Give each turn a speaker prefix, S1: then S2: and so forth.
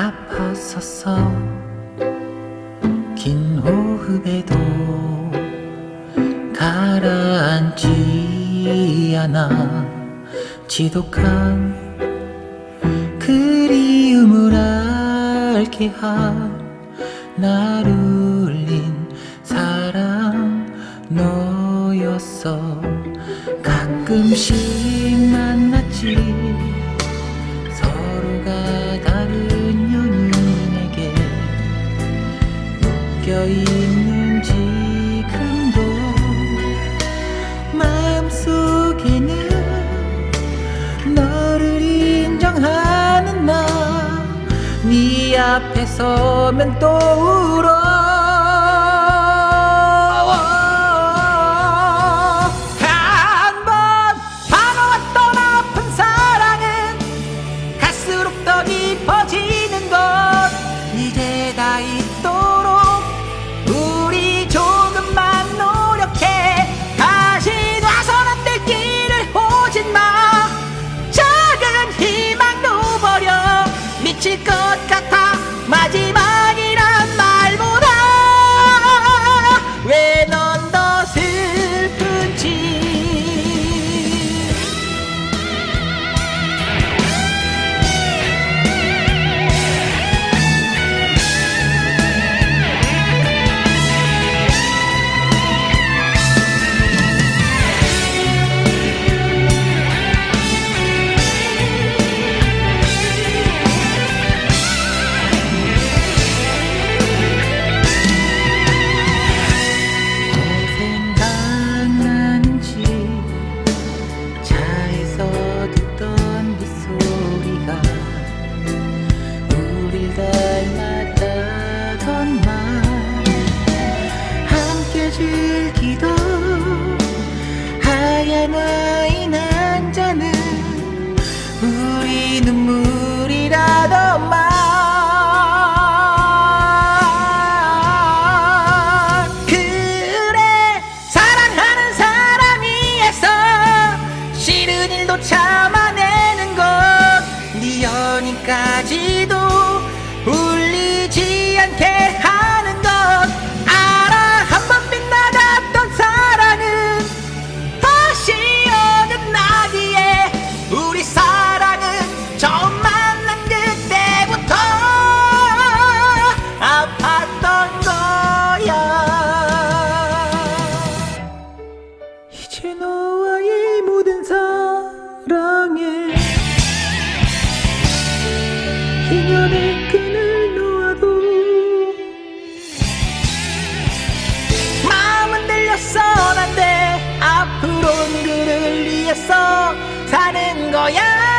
S1: 아팠었어. 긴 호흡에도 가라앉지 않아. 지독한 그리움을 알게 한 나를 울린 사랑 너였어. 가끔씩 네 앞에 서면 또 울어 닮았다던만 함께 즐기던 하얀 와인 한 잔은 우리 눈물이라던만 그래 사랑하는 사람 위에서 싫은 일도 참아내는 건 네 연인까 혹시 너와의 모든 사랑에 인연의 끈을 놓아도 마음은 들렸어 난데 앞으로는 그를 위해서 사는 거야.